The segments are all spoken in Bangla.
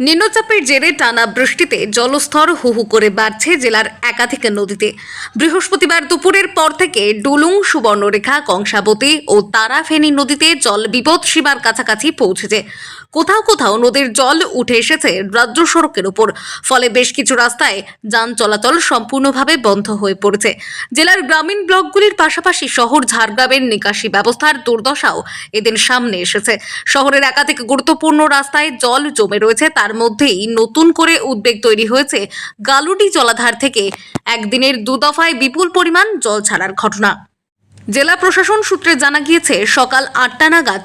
নিম্নচাপের জেরে টানা বৃষ্টিতে জলস্তর হু হু করে বাড়ছে জেলার একাধিক নদীতে। বৃহস্পতিবার দুপুরের পর থেকে ডুলুং সুবর্ণরেখা, কংসাবতী ও তারাফেনী নদীতে জল বিপদ সীমার কাছাকাছি পৌঁছেছে। কোথাও কোথাও নদীর জল উঠে এসেছে রাজ্য সড়কের উপর ফলে বেশ কিছু রাস্তায় যান চলাচল সম্পূর্ণভাবে বন্ধ হয়ে পড়েছে। জেলার গ্রামীণ ব্লকগুলির পাশাপাশি শহর ঝাড়গ্রামের নিকাশি ব্যবস্থার দুর্দশাও এদিন সামনে এসেছে। শহরের একাধিক গুরুত্বপূর্ণ রাস্তায় জল জমে রয়েছে তার মধ্যেই নতুন করে উদ্বেগ তৈরি হয়েছে গালুডি জলাধার থেকে। একদিনের দুদফায় বিপুল পরিমাণ জল ছাড়ার ঘটনা। জেলা প্রশাসন সূত্রে জানা গিয়েছে, সকাল আটটা নাগাদ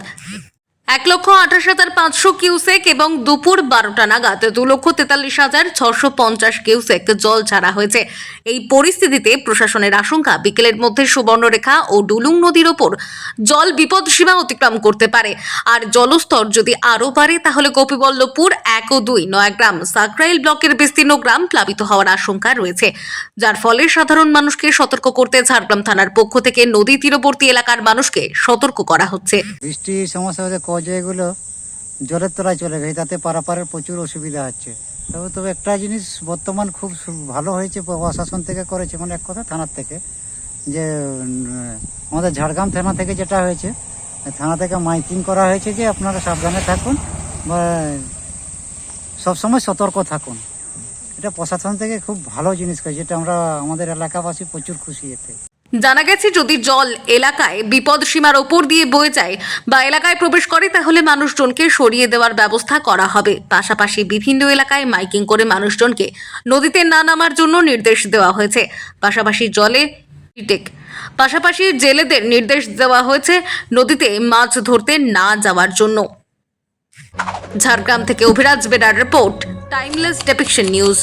এক লক্ষ আঠাশ হাজার পাঁচশো কিউসেক এবং দুপুর বারোটা নাগাদ দু লক্ষ তেতাল্লিশ হাজার ছশো পঞ্চাশ কিউসেক জল ছাড়া হয়েছে। এই পরিস্থিতিতে প্রশাসনের আশঙ্কা, বিকেলের মধ্যে সুবর্ণরেখা ও ডুলুং নদীর ওপর জল বিপদ সীমা অতিক্রম করতে পারে। আর জলস্তর যদি আরও বাড়ে, তাহলে গোপীবল্লভপুর এক ও দুই নয়াগ্রাম সাকরাইল ব্লকের বিস্তীর্ণ গ্রাম প্লাবিত হওয়ার আশঙ্কা রয়েছে। যার ফলে সাধারণ মানুষকে সতর্ক করতে ঝাড়গ্রাম থানার পক্ষ থেকে নদী তীরবর্তী এলাকার মানুষকে সতর্ক করা হচ্ছে। সমস্যা কজেগুলো জলের তলায় চলে গেছে, তাতে পারাপারের প্রচুর অসুবিধা হচ্ছে। তবে তবে একটা জিনিস বর্তমান খুব ভালো হয়েছে প্রশাসন থেকে করেছে মানে এক কথা থানার থেকে, যে আমাদের ঝাড়গ্রাম থানা থেকে যেটা হয়েছে, থানা থেকে মাইকিং করা হয়েছে যে, আপনারা সাবধানে থাকুন বা সবসময় সতর্ক থাকুন। এটা প্রশাসন থেকে খুব ভালো জিনিস করেছে, যেটা আমরা, আমাদের এলাকাবাসী প্রচুর খুশি এতে। জানা গেছে, যদি জল এলাকায় বিপদ সীমার ওপর দিয়ে বয়ে যায় বা এলাকায় প্রবেশ করে, তাহলে মানুষজনকে সরিয়ে দেওয়ার ব্যবস্থা করা হবে। পাশাপাশি বিভিন্ন এলাকায় মাইকিং করে মানুষজনকে নদীতে না নামার জন্য নির্দেশ দেওয়া হয়েছে। পাশাপাশি জলে পাশাপাশি জেলেদের নির্দেশ দেওয়া হয়েছে নদীতে মাছ ধরতে না যাওয়ার জন্য। ঝাড়গ্রাম থেকে অভিরাজ বেড়ার রিপোর্ট, টাইমলেস ডেপিকশন নিউজ।